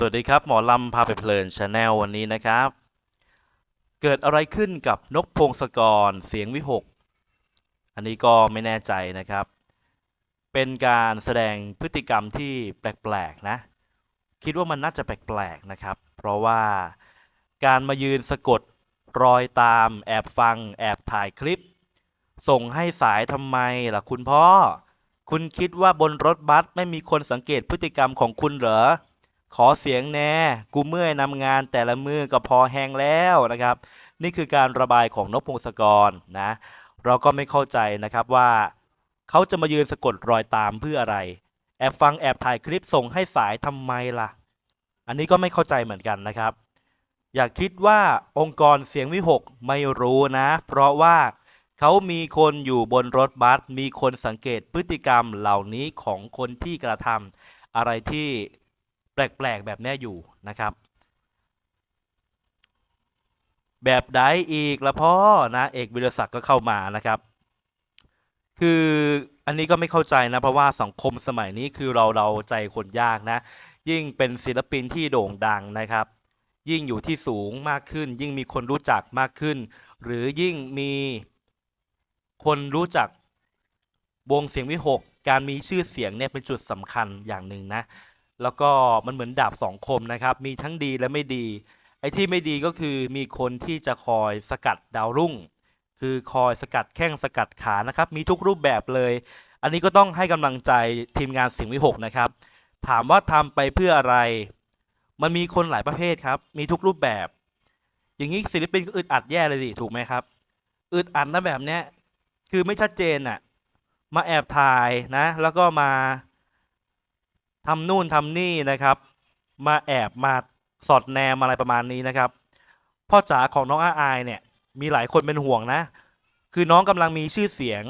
สวัสดีครับ หมอลำพาไปเพลินชาแนลวันนี้นะครับ เกิดอะไรขึ้นกับนกพงศกรเสียงวิหก อันนี้ก็ไม่แน่ใจนะครับ เป็นการแสดงพฤติกรรมที่แปลกๆนะ คิดว่ามันน่าจะแปลกๆนะครับ เพราะว่าการมายืนสะกดรอยตามแอบฟัง แอบถ่ายคลิป ส่งให้สายทำไมล่ะคุณพ่อ คุณคิดว่าบนรถบัสไม่มีคนสังเกตพฤติกรรมของคุณเหรอ ขอเสียงแน่ กูเมื่อยนำงานแต่ละมือก็พอแห้งแล้วนะครับ นี่คือการระบายของนพพงศกรนะ เราก็ไม่เข้าใจนะครับว่าเขาจะมายืนสะกดรอยตามเพื่ออะไร แอบฟังแอบถ่ายคลิปส่งให้สายทำไมล่ะ อันนี้ก็ไม่เข้าใจเหมือนกันนะครับ อย่าคิดว่าองค์กรเสียงวิหกไม่รู้นะ เพราะว่าเขามีคนอยู่บนรถบัส มีคนสังเกตพฤติกรรมเหล่านี้ของคนที่กระทำอะไรที่ แปลกๆแบบนี้อยู่นะครับ แบบใดอีกละพ่อนะเอกวิรศักดิ์ก็เข้ามานะครับ คืออันนี้ก็ไม่เข้าใจนะเพราะว่าสังคมสมัยนี้คือเราเราใจคนยากนะ ยิ่งเป็นศิลปินที่โด่งดังนะครับ ยิ่งอยู่ที่สูงมากขึ้น ยิ่งมีคนรู้จักมากขึ้น หรือยิ่งมีคนรู้จักวงเสียงวิหกการมีชื่อเสียงเนี่ยเป็นจุดสำคัญอย่างหนึ่งนะ แล้วก็มันเหมือนดาบสองคมนะครับ มีทั้งดีและไม่ดี ไอ้ที่ไม่ดีก็คือมีคนที่จะคอยสกัดดาวรุ่ง คือคอยสกัดแข้งสกัดขานะครับ มีทุกรูปแบบเลย อันนี้ก็ต้องให้กำลังใจทีมงานเสียงวิหกนะครับ ถามว่าทำไปเพื่ออะไร มันมีคนหลายประเภทครับ มีทุกรูปแบบ อย่างนี้ศิลปินก็อึดอัดแย่เลยดิถูกไหมครับ อึดอัดนะแบบเนี้ย คือไม่ชัดเจนอะ มาแอบถ่ายนะ แล้วก็มา ทำนู่นทำนี่นะครับ มาแอบมาสอดแนมอะไรประมาณนี้นะครับ พ่อจ๋าของน้องอาอายเนี่ยมีหลายคนเป็นห่วงนะ คือน้องกำลังมีชื่อเสียง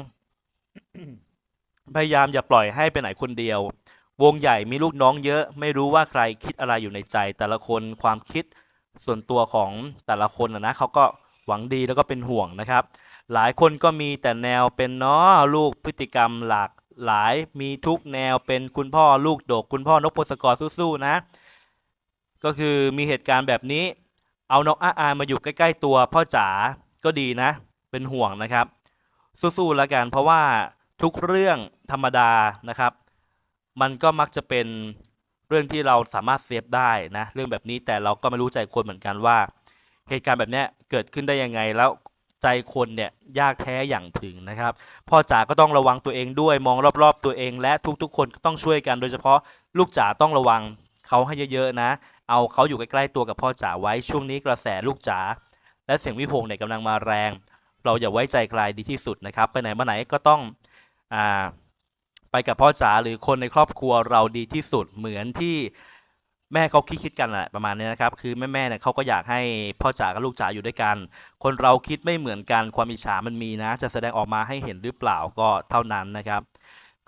พยายามอย่าปล่อยให้ไปไหนคนเดียว วงใหญ่มีลูกน้องเยอะ ไม่รู้ว่าใครคิดอะไรอยู่ในใจ แต่ละคนความคิดส่วนตัวของแต่ละคนนะนะเขาก็หวังดีแล้วก็เป็นห่วงนะครับ หลายคนก็มีแต่แนวเป็นเนาะลูกพฤติกรรมหลาก หลายมีทุกแนวเป็นคุณพ่อลูกดก คุณพ่อนกพศกรสู้ๆนะ ก็คือมีเหตุการณ์แบบนี้ เอาน้องอาอามาอยู่ใกล้ ๆ ตัวพ่อจ๋าก็ดีนะ เป็นห่วงนะครับ สู้ๆแล้วกันเพราะว่าทุกเรื่องธรรมดานะครับ มันก็มักจะเป็นเรื่องที่เราสามารถเซฟได้นะ เรื่องแบบนี้แต่เราก็ไม่รู้ใจคนเหมือนกันว่า เหตุการณ์แบบนี้เกิดขึ้นได้ยังไงแล้ว ใจคนเนี่ยยากแท้อย่างถึงนะครับ พ่อจ๋าก็ต้องระวังตัวเองด้วยมองรอบๆตัวเอง และทุกๆ คนก็ต้องช่วยกันโดยเฉพาะลูกจ๋าต้องระวังเขาให้เยอะๆนะ เอาเขาอยู่ใกล้ๆตัวกับพ่อจ๋าไว้ช่วงนี้กระแสลูกจ๋าและเสียงวิพงเนี่ยกำลังมาแรง เราอย่าไว้ใจใครดีที่สุดนะครับ ไปไหนมาไหนก็ต้องอ่าไปกับพ่อจ๋าหรือคนในครอบครัวเราดีที่สุดเหมือนที่ แม่เขาคิดคิดกันแหละประมาณนี้นะครับ คือแม่ๆเนี่ยเขาก็อยากให้พ่อจ๋ากับลูกจ๋าอยู่ด้วยกัน คนเราคิดไม่เหมือนกันความอิจฉามันมีนะ จะแสดงออกมาให้เห็นหรือเปล่าก็เท่านั้นนะครับ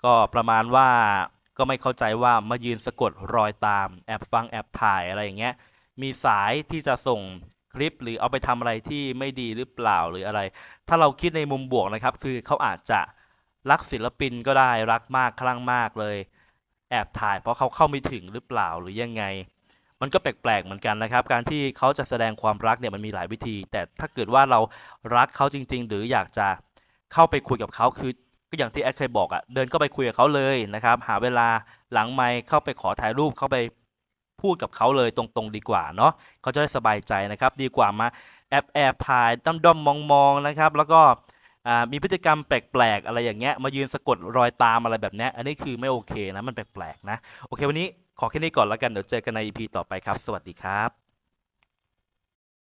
ก็ประมาณว่าก็ไม่เข้าใจว่ามายืนสะกดรอยตาม แอบฟังแอบถ่ายอะไรอย่างเงี้ยมีสายที่จะส่งคลิปหรือเอาไปทำอะไรที่ไม่ดีหรือเปล่าหรืออะไร ถ้าเราคิดในมุมบวกนะครับ คือเขาอาจจะรักศิลปินก็ได้รักมากคลั่งมากเลย แอบถ่ายเพราะเขาเข้าไม่ถึงหรือเปล่าหรือยังไง มันก็แปลกๆเหมือนกันนะครับ การที่เขาจะแสดงความรักเนี่ยมันมีหลายวิธี แต่ถ้าเกิดว่าเรารักเขาจริง ๆ หรืออยากจะเข้าไปคุยกับเขาคือก็อย่างที่แอดเคยบอกอะ่ะเดินเข้าไปคุยกับเขาเลยนะครับ หาเวลาหลังไมค์เข้าไปขอถ่ายรูปเข้าไปพูดกับเขาเลยตรงๆดีกว่าเนาะเขาจะได้สบายใจนะครับ ดีกว่ามาแอบแอบถ่ายด้อมด้อมมองมองๆนะครับ แล้วก็ อ่ามีพฤติกรรมแปลกๆอะไรอย่างเงี้ยมายืนสะกดรอยตามอะไรแบบเนี้ยอันนี้คือไม่โอเคนะมันแปลกๆนะโอเควันนี้ขอแค่นี้ก่อนแล้วกันเดี๋ยวเจอกันใน EP ต่อไปครับ สวัสดีครับ